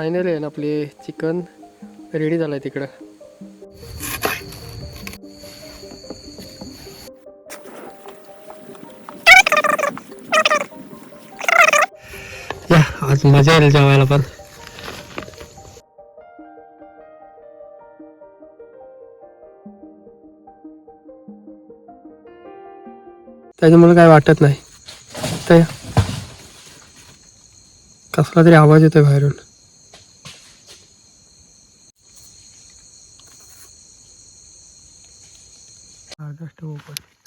Final आहे ना आपली चिकन रेडी झालं आहे तिकडं. या आज मजा येईल जेवायला पण. त्याच्यामुळे काय वाटत नाही? तर कसला तरी आवाज येतोय बाहेरून. આગળ થવું પડશે.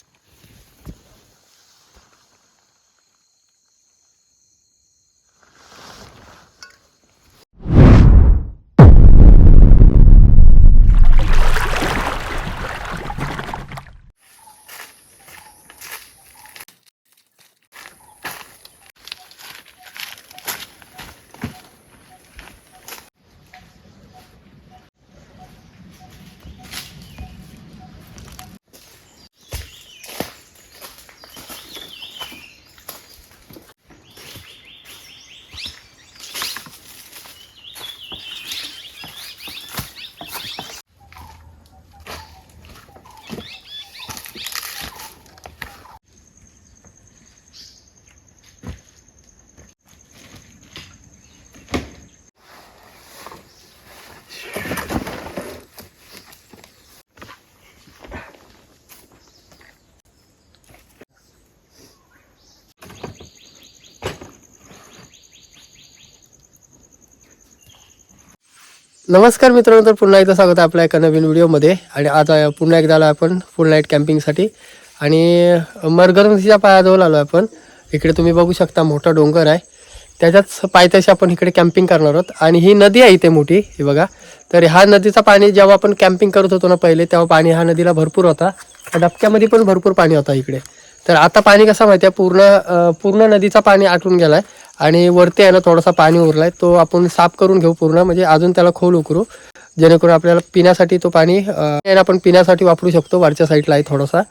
नमस्कार मित्रांनो तर पुन्हा एकदा स्वागत आहे आपल्या एका नवीन व्हिडिओमध्ये. आणि आज पुन्हा एकदा आलो आपण फुल नाईट कॅम्पिंगसाठी आणि मरगरमसीच्या पायाजवळ आलो आहे आपण. इकडे तुम्ही बघू शकता मोठा डोंगर आहे. त्याच्याच पायथ्याशी आपण इकडे कॅम्पिंग करणार आहोत. आणि ही नदी आहे इथे मोठी ही बघा. तर ह्या नदीचा पाणी जेव्हा आपण कॅम्पिंग करत होतो ना पहिले तेव्हा पाणी ह्या नदीला भरपूर होता. डबक्यामध्ये पण भरपूर पाणी होता इकडे. तर आता पाणी कसं माहिती आहे पूर्ण पूर्ण नदीचा पाणी आटून गेला आहे आणि वरती आहे ना थोडासा पाणी उरलाय तो आपण साफ करून घेऊ पूर्ण म्हणजे अजून त्याला खोल उकरू. जेणेकरून आपल्याला पिण्यासाठी तो पाणी आपण पिण्यासाठी वापरू शकतो वरच्या साईडला आहे थोडासा.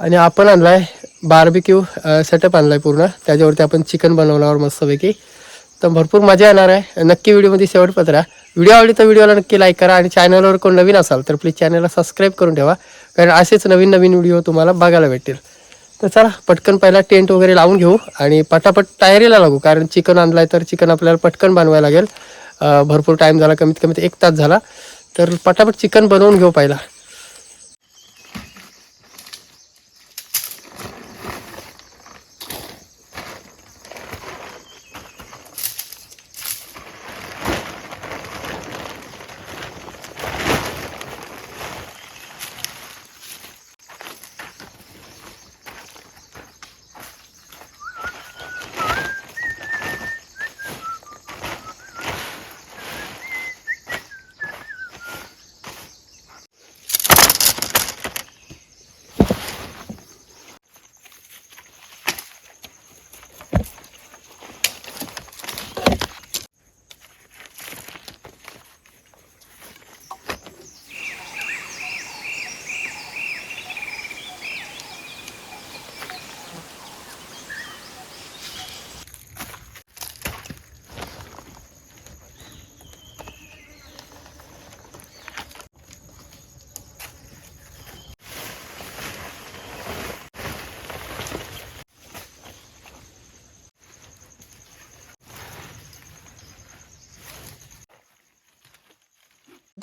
आणि आपण आणलाय बार्बिक्यू सेटअप आणलाय पूर्ण. त्याच्यावरती आपण चिकन बनवल्यावर मस्तपैकी. तर भरपूर मजा येणार आहे. नक्की व्हिडिओमध्ये शेवटपर्यंत राहा. व्हिडिओ आवडली तर व्हिडिओला नक्की लाईक करा आणि चॅनलवर कोण नवीन असाल तर प्लीज चॅनलला सबस्क्राईब करून ठेवा. कारण असेच नवीन नवीन व्हिडिओ तुम्हाला बघायला भेटतील. तर चला पटकन पहिला टेंट वगैरे लावून घेऊ आणि पटापट तयारीला लागू कारण चिकन आणलाय तर चिकन आपल्याला पटकन बनवायला लागेल. भरपूर टाईम झाला कमीत कमीत एक तास झाला. तर पटापट चिकन बनवून घेऊ पहिला.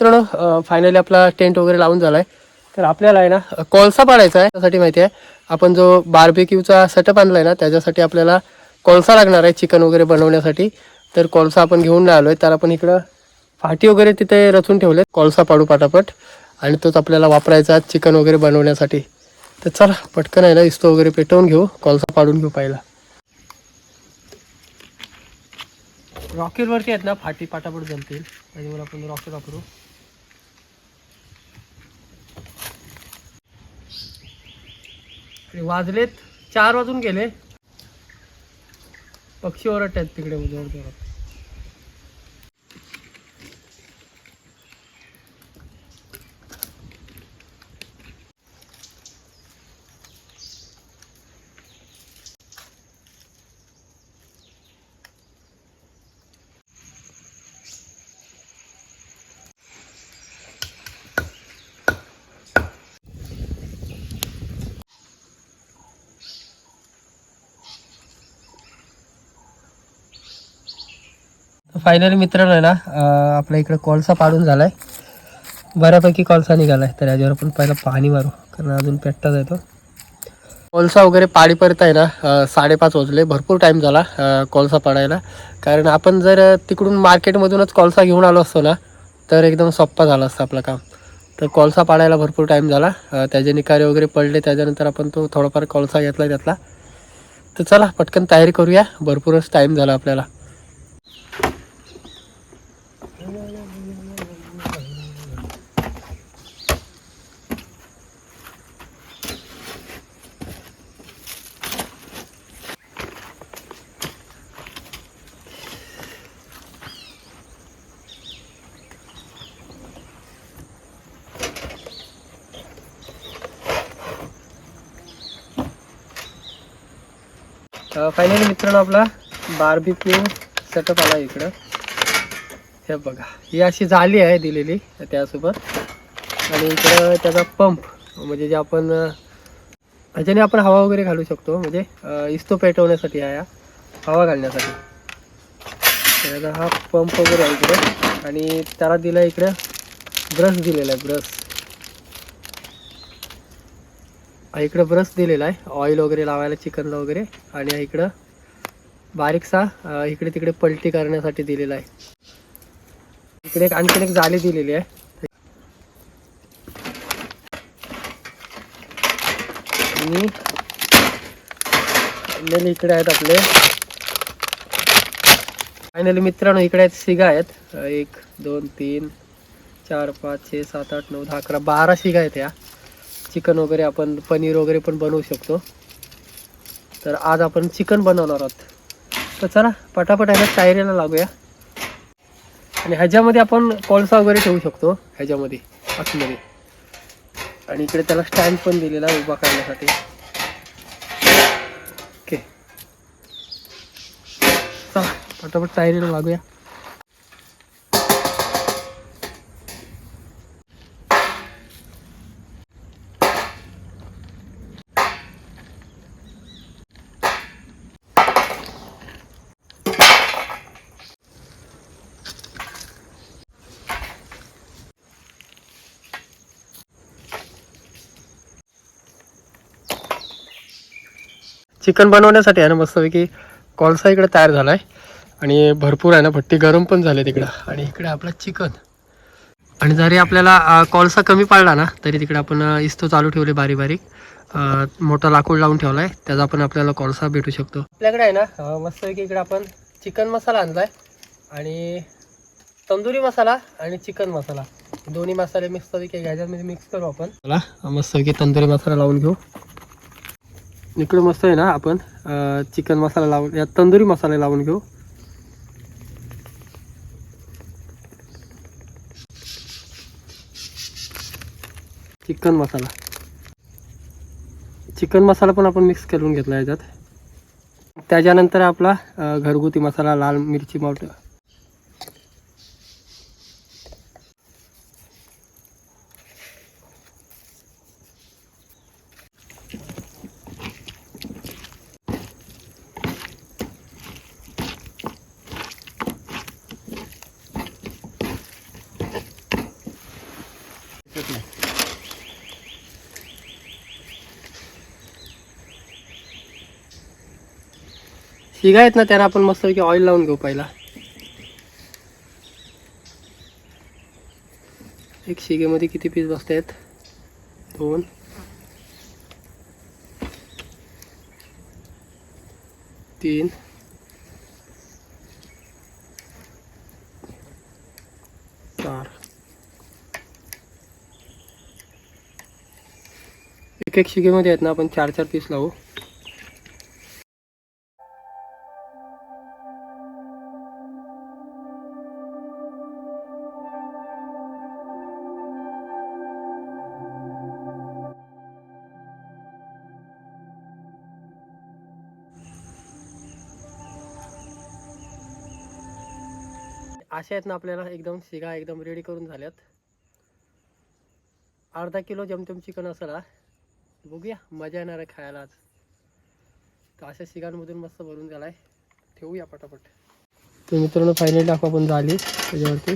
मित्रांनो फायनली आपला टेंट वगैरे लावून झालाय. तर आपल्याला आहे ना कोळसा पाडायचा आहे त्यासाठी माहिती आहे. आपण जो बार्बेक्यूचा सेटअप आणलाय ना त्याच्यासाठी आपल्याला कोळसा लागणार आहे चिकन वगैरे बनवण्यासाठी. तर कोळसा आपण घेऊन नाही आलोय तर आपण इकडं फाटी वगैरे तिथे रचून ठेवले कोळसा पाडू पाटापट. आणि तोच आपल्याला वापरायचा चिकन वगैरे बनवण्यासाठी. तर चला पटकन आहे ना इस्तो वगैरे पेटवून घेऊ कोळसा पाडून घेऊ पहिला. रॉकेलवरती आहेत ना फाटी पाटापट जमतील. त्याच्यामुळे आपण रॉकेल वापरू. आणि वाजलेत चार वाजून गेले. पक्षी ओरडत आहेत तिकडे जोर जोरात फायनली मित्रांनो आहे ना आपल्या इकडे कोळसा पाडून झालाय. बऱ्यापैकी कोळसा निघालाय तर याच्यावर आपण पहिला पाणी मारू कारण अजून पेटताच येतो कोळसा वगैरे पाडीपर्यंत आहे ना साडेपाच वाजले भरपूर टाईम झाला कोळसा पाडायला. कारण आपण जर तिकडून मार्केटमधूनच कोळसा घेऊन आलो असतो ना तर एकदम सोप्पा झालं असतं आपलं काम. तर कोळसा पाडायला भरपूर टाईम झाला त्याचे निकारे वगैरे पडले त्याच्यानंतर आपण तो थोडाफार कोळसा घेतला त्यातला. तर चला पटकन तयारी करूया भरपूरच टाईम झाला आपल्याला. फायनली मित्रांनो आपला बार्बिक्यू सेटअप आला इकडं. हे बघा ही अशी झाली आहे दिलेली त्यासोबत. आणि इकडं त्याचा पंप म्हणजे जे आपण ह्याच्याने आपण हवा वगैरे घालू शकतो म्हणजे इस्तो पेटवण्यासाठी आहे हवा घालण्यासाठी. त्याचा हा पंप वगैरे आहे इकडे. आणि त्याला दिला इकडे ब्रश दिलेला आहे ब्रश हा इकडं ब्रश दिलेला आहे. ऑइल वगैरे लावायला चिकनला वगैरे. आणि इकडं बारीकसा इकडे तिकडे पलटी करण्यासाठी दिलेला आहे. इकडे एक आणखीन एक जाळी दिलेली आहे. आणि इकडे आहेत आपले. फायनली मित्रांनो इकडे आहेत शिगा आहेत. एक दोन तीन चार पाच छे सात आठ नऊ दहा अकरा बारा शिगा आहेत या. चिकन वगैरे आपण पनीर वगैरे पण बनवू शकतो. तर आज आपण चिकन बनवणार आहोत. तर चला पटापट ह्याला टायरीला लागूया. आणि ह्याच्यामध्ये आपण कोळसा वगैरे ठेवू शकतो ह्याच्यामध्ये आतमध्ये. आणि इकडे त्याला स्टँड पण दिलेला उभा करण्यासाठी. ओके. चला पटापट टायरीला लागूया. चिकन बनवण्यासाठी आहे ना मस्तपैकी कोळसा इकडे तयार झाला आहे आणि भरपूर आहे ना भट्टी गरम पण झाले तिकडं आणि इकडे आपला चिकन. आणि जरी आपल्याला कॉलसा कोळसा कमी पडला ना तरी तिकडे आपण इस्तो चालू ठेवले बारीक बारीक मोठा लाकूड लावून ठेवला आहे त्याचा आपण आपल्याला कोळसा भेटू शकतो. आपल्याकडे आहे ना मस्तपैकी इकडे आपण चिकन मसाला आणला आहे आणि तंदुरी मसाला आणि चिकन मसाला. दोन्ही मसाले मस्तपैकी ह्याच्यामध्ये मिक्स करू आपण. मस्तपैकी तंदुरी मसाला लावून घेऊ. इकडं मस्त आहे ना आपण. चिकन मसाला लावून या तंदुरी मसाला लावून घेऊ. चिकन मसाला. चिकन मसाला पण आपण मिक्स करून घेतला याच्यात. त्याच्यानंतर आपला घरगुती मसाला लाल मिरची पावडर. शिगा आहेत ना त्याला आपण मस्तपैकी ऑइल लावून घेऊ पहिला. एक शिगेमध्ये किती पीस बसत आहेत दोन. तीन. चार. एक एक शिगेमध्ये आहेत ना आपण चार चार पीस लावू. अशा आहेत ना आपल्याला एकदम शिगा एकदम रेडी करून झाल्यात. अर्धा किलो जमजम चिकन असेल हा. बघूया मजा येणार आहे खायला आज. तर अशा शिगांमधून मस्त भरून झालाय. ठेवूया पटापट. तर मित्रांनो फायनली दाखवा पण झाली. त्याच्यावरती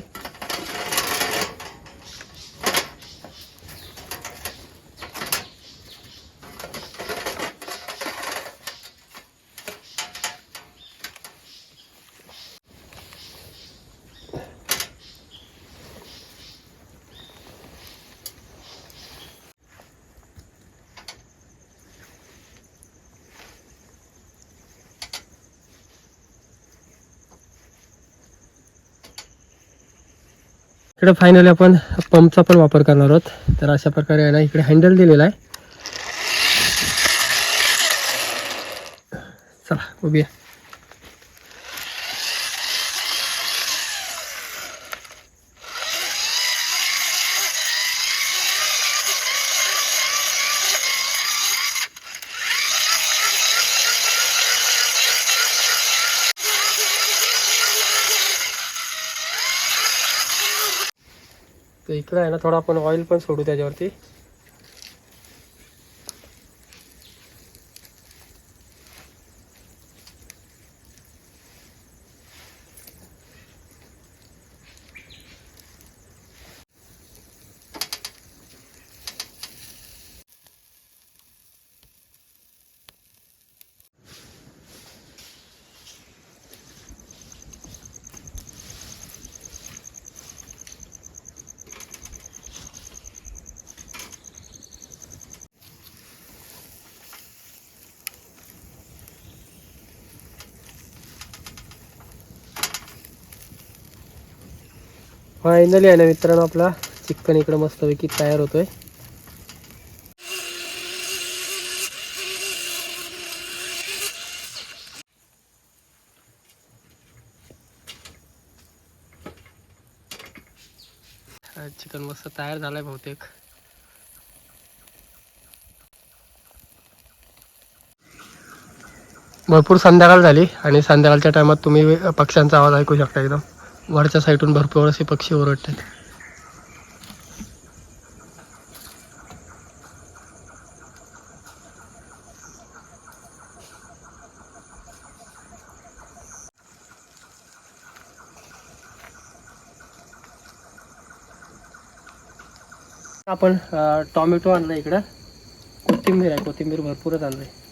इकडे फायनली आपण पंपचा पण वापर करणार आहोत. तर अशा प्रकारे आहे ना इकडे हँडल दिलेला आहे. चला उभी आहे इकडे आहे ना थोडं आपण ऑइल पण सोडू त्याच्यावरती. फायनली आहे ना मित्रांनो आपला चिकन इकडं मस्तपैकी तयार होतोय. चिकन मस्त तयार झालाय बहुतेक. भरपूर संध्याकाळ झाली आणि संध्याकाळच्या टायमात तुम्ही पक्ष्यांचा आवाज ऐकू शकता एकदम. वरच्या साईडून भरपूर असे पक्षी ओरडतात. आपण टॉमॅटो आणला इकडं. कोथिंबीर आहे कोथिंबीर भरपूरच आणलं आहे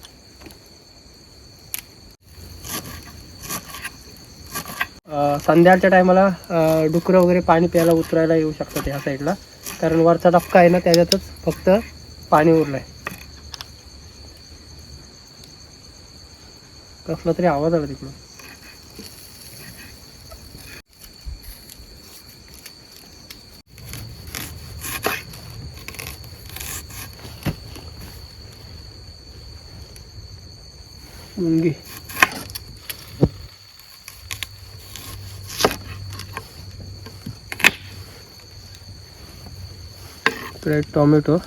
संध्याकाळच्या टायमाला डुकरं वगैरे पाणी प्यायला उतरायला येऊ शकतात ह्या साईडला. कारण वरचा डबका आहे ना त्याच्यातच फक्त पाणी उरलं आहे कसला तरी आवाज आला तिकडून. मुंगी. दुसरा एक टोमॅटो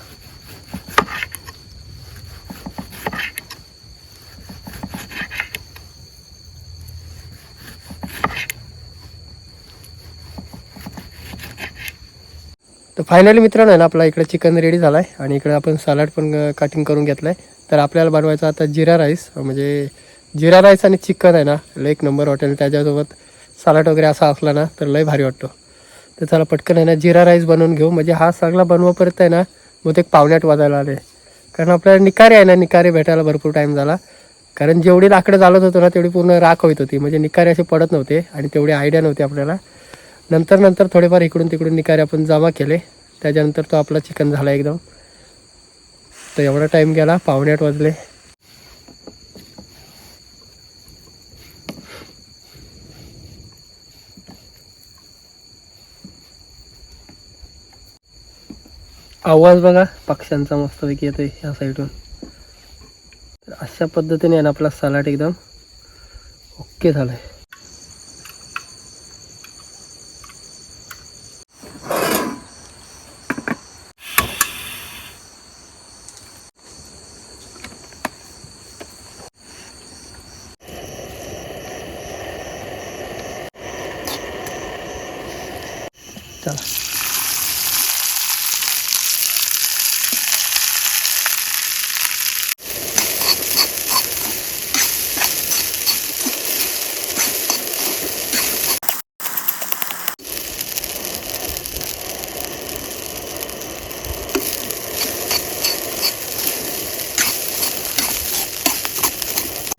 तर फायनली मित्रांनो आहे ना आपला इकडे चिकन रेडी झाला आहे आणि इकडे आपण सॅलाड पण कटिंग करून घेतला आहे तर आपल्याला बनवायचं आता जिरा राईस म्हणजे जिरा राईस आणि चिकन आहे ना लय एक नंबर हॉटेल त्याच्यासोबत सॅलाड वगैरे असा असला ना तर लय भारी वाटतो. तर चला पटकन आहे ना जिरा राईस बनवून घेऊ. म्हणजे हा सगळा बनवापर्यंत आहे ना बहुतेक पावण्यात वाजायला आले कारण आपल्याला निकारे आहे ना निकारे भेटायला भरपूर टाईम झाला. कारण जेवढी लाकडं चालत होतो ना तेवढी पूर्ण राख होत होती. म्हणजे निकारे असे पडत नव्हते आणि तेवढी आयडिया नव्हती आपल्याला. नंतर नंतर थोडेफार इकडून तिकडून निकारे आपण जमा केले. त्याच्यानंतर तो आपला चिकन झाला एकदम. तर एवढा टाईम गेला पावण्यात वाजले. आवाज बघा पक्ष्यांचा मस्तपैकी येतोय ह्या साईडून तर अशा पद्धतीने आहे ना आपला सलाड एकदम ओके झालाय. आहे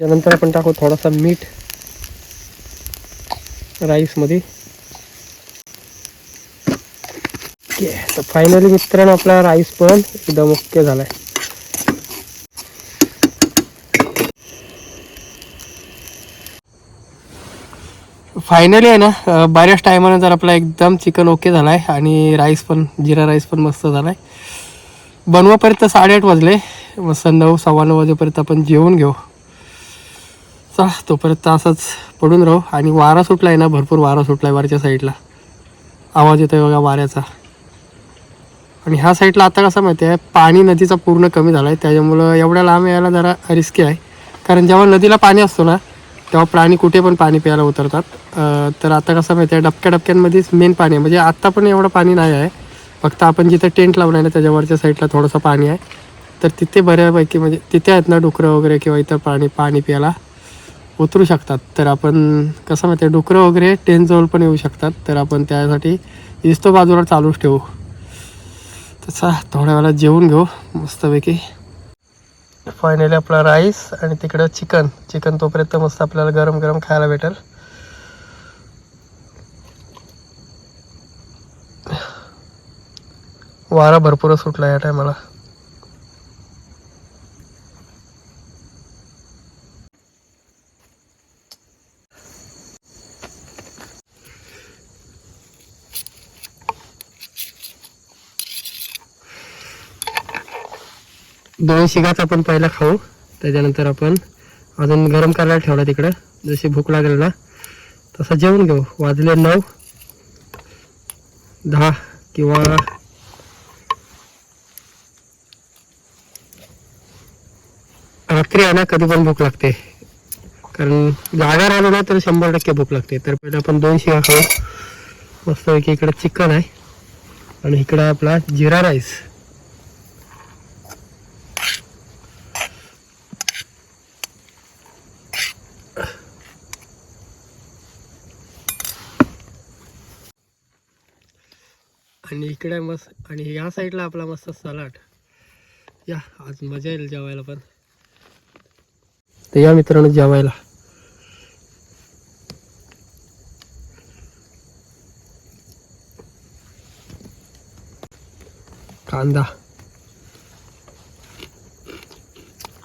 त्यानंतर आपण टाकू थोडासा मीठ राईसमध्ये. ओके तर फायनली मित्रांनो आपला राईस पण एकदम ओके झालाय. फायनली आहे ना बऱ्याच टायमानं जर आपला एकदम चिकन ओके झाला आहे आणि राईस पण जिरा राईस पण मस्त झाला आहे बनवापर्यंत साडेआठ वाजले. मस्त नऊ सव्वा नऊ वाजेपर्यंत आपण जेवून घेऊ. चला तोपर्यंत असंच पडून राहू. आणि वारा सुटला आहे ना भरपूर वारा सुटला आहे वरच्या साईडला आवाज येतोय बघा वाऱ्याचा. आणि ह्या साईडला आता कसं माहिती आहे पाणी नदीचा पूर्ण कमी झाला आहे त्याच्यामुळं एवढ्या लांब यायला जरा रिस्की आहे. कारण जेव्हा नदीला पाणी असतो ना तेव्हा प्राणी कुठे पण पाणी प्यायला उतरतात. तर आता कसं माहिती आहे डबक्या डबक्यांमध्येच मेन पाणी आहे. म्हणजे आत्ता पण एवढं पाणी नाही आहे. फक्त आपण जिथं टेंट लावणार आहे ना त्याच्यावरच्या साईडला थोडंसं पाणी आहे. तर तिथे बऱ्यापैकी म्हणजे तिथे आहेत ना डुकरं वगैरे किंवा इतर प्राणी पाणी प्यायला उतरू शकतात. तर आपण कसं माहिती आहे डुकरं वगैरे टेनजवळ पण येऊ शकतात. तर आपण त्यासाठी इस्तो बाजूला चालूच ठेवू. तसा थोड्या वेळात जेवून घेऊ मस्तपैकी. फायनली आपला राईस आणि तिकडं चिकन चिकन तोपर्यंत मस्त आपल्याला गरम गरम खायला भेटेल. वारा भरपूर सुटला या टायमाला दोन शिगाच आपण पहिला खाऊ. त्याच्यानंतर आपण अजून गरम करायला ठेवला तिकडं. जशी भूक लागेल ना तसं जेवून घेऊ. वाजले नऊ दहा किंवा रात्री आहे ना कधी पण भूक लागते. कारण जागा राहिलो ना तर शंभर टक्के भूक लागते. तर पहिले आपण दोन शिगा खाऊ. मस्तपैकी इकडे चिकन आहे. आणि इकडं आपला जिरा राईस. आणि इकडे मस्त आणि या साईडला आपला मस्त सलाड. या आज मजा येईल जेवायला पण. तर या मित्रांनो जेवायला. कांदा.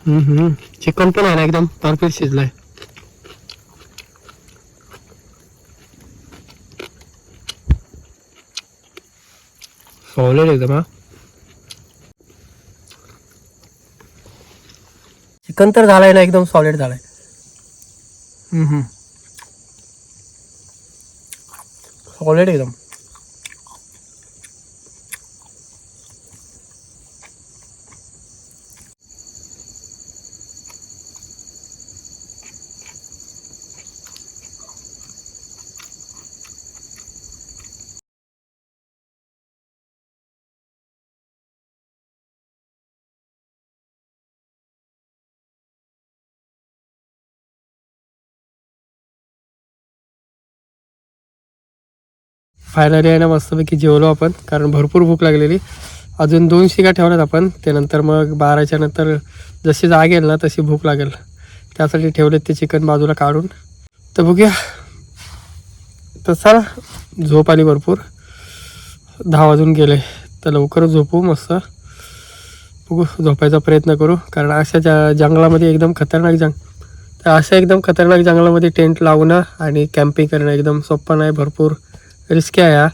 हम्म हम्म. चिकन पण आहे ना एकदम परफेक्ट शिजलाय. सॉलिड एकदम हा चिकन तर झालाय ना एकदम सॉलिड झालाय सॉलिड एकदम. फायनली आहे ना मस्तपैकी जेवलो आपण कारण भरपूर भूक लागलेली. अजून दोन शिगा ठेवल्यात आपण त्यानंतर मग बाराच्या नंतर जशी जागेल ना तशी भूक लागेल. त्यासाठी ठेवलेत ते चिकन बाजूला काढून. तर बघूया. तर चला झोप आली भरपूर. दहा वाजून गेले. तर लवकर झोपू मस्त. बघू झोपायचा प्रयत्न करू कारण अशा ज जंगलामध्ये एकदम खतरनाक जंग तर अशा एकदम खतरनाक जंगलामध्ये टेंट लावणं आणि कॅम्पिंग करणं एकदम सोपं नाही भरपूर. रिस्की आहे हा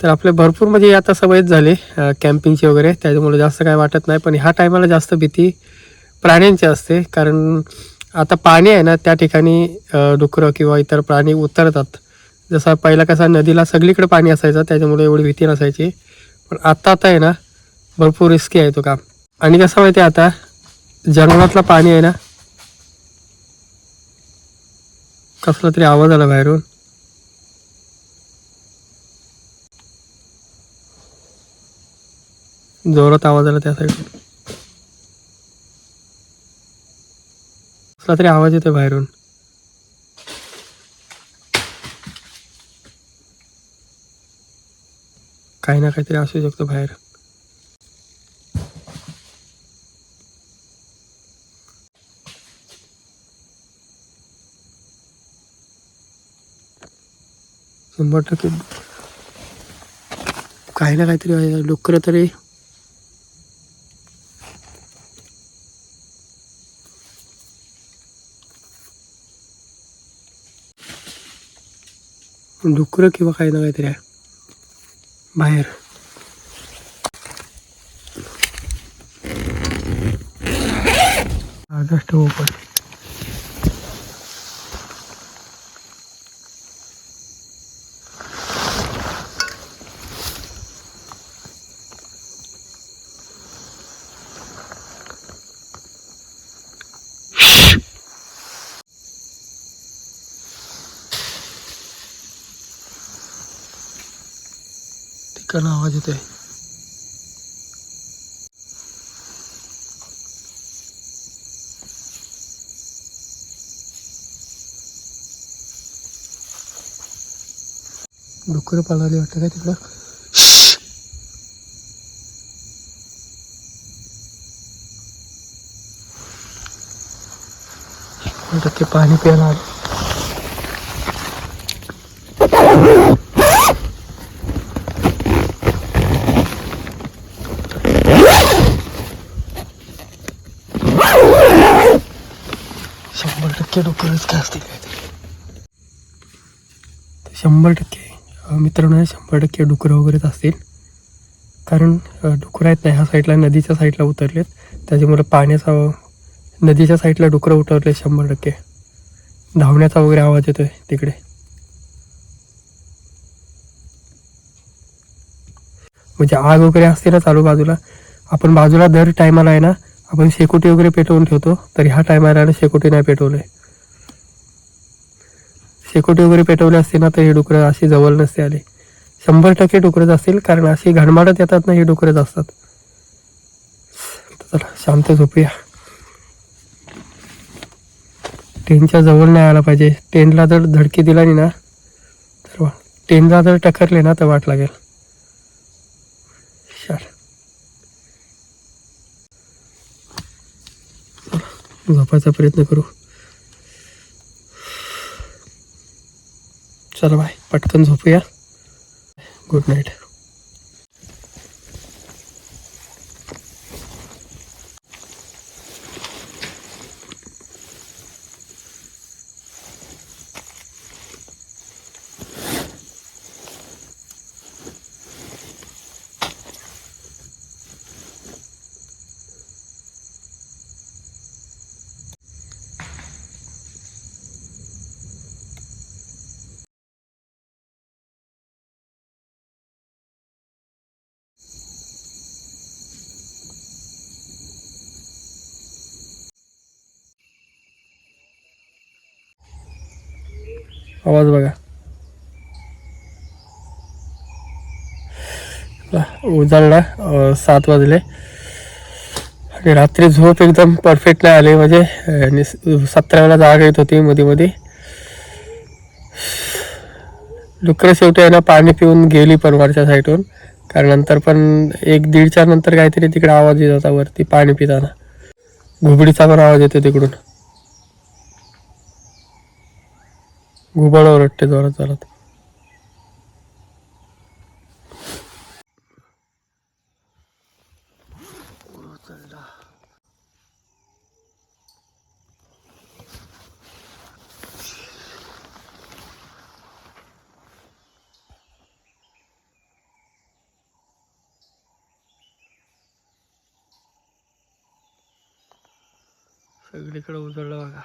तर आपले भरपूर म्हणजे आता सवयच झाली कॅम्पिंगची वगैरे. त्याच्यामुळे जास्त काय वाटत नाही. पण ह्या टायमाला जास्त भीती प्राण्यांची असते. कारण आता पाणी आहे ना त्या ठिकाणी डुकरं किंवा इतर प्राणी उतरतात. जसं पहिला कसा नदीला सगळीकडे पाणी असायचं त्याच्यामुळे एवढी भीती नसायची. पण आता आता आहे ना भरपूर रिस्की आहे तो काम. आणि कसं माहिती आहे आता? जंगलातलं पाणी आहे ना कसला तरी आवाज आला बाहेरून. जोरात आवाज आला त्या साईडवर कसला तरी आवाज येतोय बाहेरून. काही ना काहीतरी असू शकतो बाहेर. शंभर टक्के. काही ना काहीतरी लवकर तरी डुकरं किंवा काही ना काहीतरी आहे बाहेर आजच ओपन तिकडनं आवाज आहे डुक्कर पळाली वाटतं का तिकडं? ते पाणी प्यायला आले. शंभर टक्के काय असते काय ते शंभर टक्के मित्रांनो शंभर टक्के डुकरं वगैरेच असतील. कारण डुकरं आहेत ना ह्या साईडला नदीच्या साईडला उतरलेत. त्याच्यामुळे पाण्याचा नदीच्या साईडला डुकरं उतरले शंभर टक्के. धावण्याचा वगैरे आवाज येतोय तिकडे. म्हणजे आग वगैरे असते ना चालू बाजूला आपण बाजूला दर टायमाला आहे ना आपण शेकोटी वगैरे पेटवून ठेवतो तर ह्या टायमाला शेकोटी नाही पेटवले. शेकोटी वगैरे पेटवले असते ना तर हे डुकरं अशी जवळ नसते आले. शंभर टक्के डुकरंच असतील कारण अशी घडमाडत येतात ना हे डुकरंच असतात. चला शांत झोपूया. ट्रेनच्या जवळ नाही आला पाहिजे. ट्रेनला जर धडकी दिला नाही ना तर वा ट्रेनला जर टकरले ना तर वाट लागेल. शार झोपायचा प्रयत्न करू. चला बाय पटकन झोपूया. गुड नाईट आवाज बघा. ला, उजाडला सात वाजले. आणि रात्री झोप एकदम परफेक्ट नाही आली म्हणजे सतरा वेळा जाग येत होती मध्ये मध्ये डुकरं शेवटी आहे ना पाणी पिऊन गेली परवारच्या साईडवरून कारण नंतर पण एक दीडच्या नंतर काहीतरी तिकडे आवाज येत होता वरती पाणी पिताना. घुबडीचा पण आवाज येतो तिकडून. घुबाडावर ओरडते जोरात चालत. सगळीकडे उजळलं बघा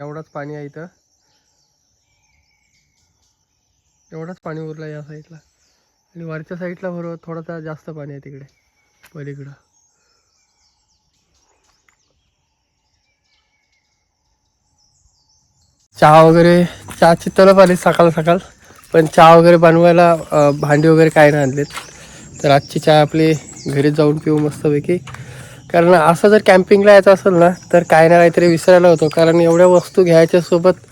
एवढंच पाणी आहे इथं. एवढंच पाणी उरलं या साईडला. आणि वरच्या साईडला बरोबर थोडासा जास्त पाणी आहे तिकडे पलीकडं. चहा वगैरे चहाची तलप आली सकाळ सकाळ पण चहा वगैरे बनवायला भांडी वगैरे काय नाही आणलेत. तर आजची चहा आपली घरी जाऊन पिऊ मस्तपैकी. कारण असं जर कॅम्पिंगला यायचं असेल ना तर काही ना काहीतरी विसरायला होतो. कारण एवढ्या वस्तू घ्यायच्या सोबत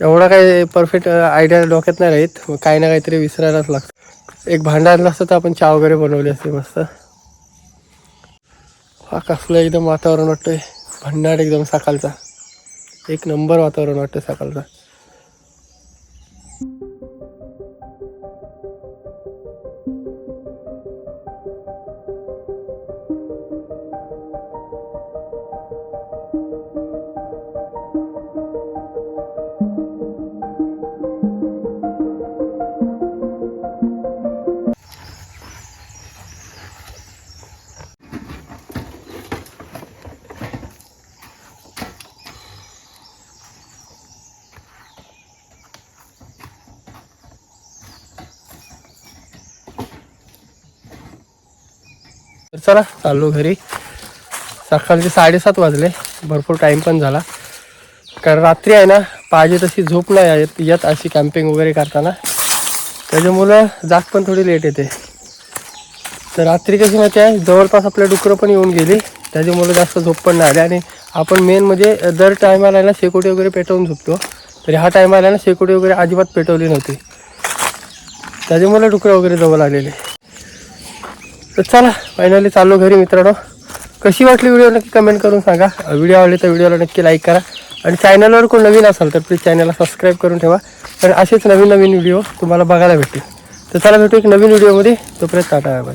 एवढा काही परफेक्ट आयडिया डोक्यात नाही राहीत. मग काही ना काहीतरी विसरायलाच लागतं. एक भांडार आणलं असतं तर आपण चहा वगैरे बनवली असते मस्त. हा कसलं एकदम वातावरण वाटतंय. भन्नाट एकदम सकाळचा. एक नंबर वातावरण वाटतं सकाळचा. तर चला चाललो घरी. सकाळचे साडेसात वाजले. भरपूर टाईम पण झाला. कारण रात्री आहे ना पाहिजे तशी झोप नाही येत येत अशी कॅम्पिंग वगैरे करताना. त्याच्यामुळं जाग पण थोडी लेट येते. तर रात्री कशी माहिती आहे जवळपास आपल्या डुकरं पण येऊन गेली. त्याच्यामुळे जास्त झोप पण नाही आली. आणि आपण मेन म्हणजे दर टायमाला ना शेकोटी वगैरे पेटवून झोपतो. तरी हा टायमाला ना शेकोटी वगैरे अजिबात पेटवली नव्हती. त्याच्यामुळे डुकरं वगैरे जवळ आलेले. तर चला फायनली चाललो घरी मित्रांनो. कशी वाटली व्हिडिओ नक्की कमेंट करून सांगा. व्हिडिओ आवडली तर व्हिडिओला नक्की लाईक करा. आणि चॅनलवर कोण नवीन असाल तर प्लीज चॅनलला सबस्क्राईब करून ठेवा. कारण असेच नवीन नवीन व्हिडिओ तुम्हाला बघायला भेटतील. तर चला भेटू एक नवीन व्हिडिओमध्ये तोपर्यंत टाटा बाय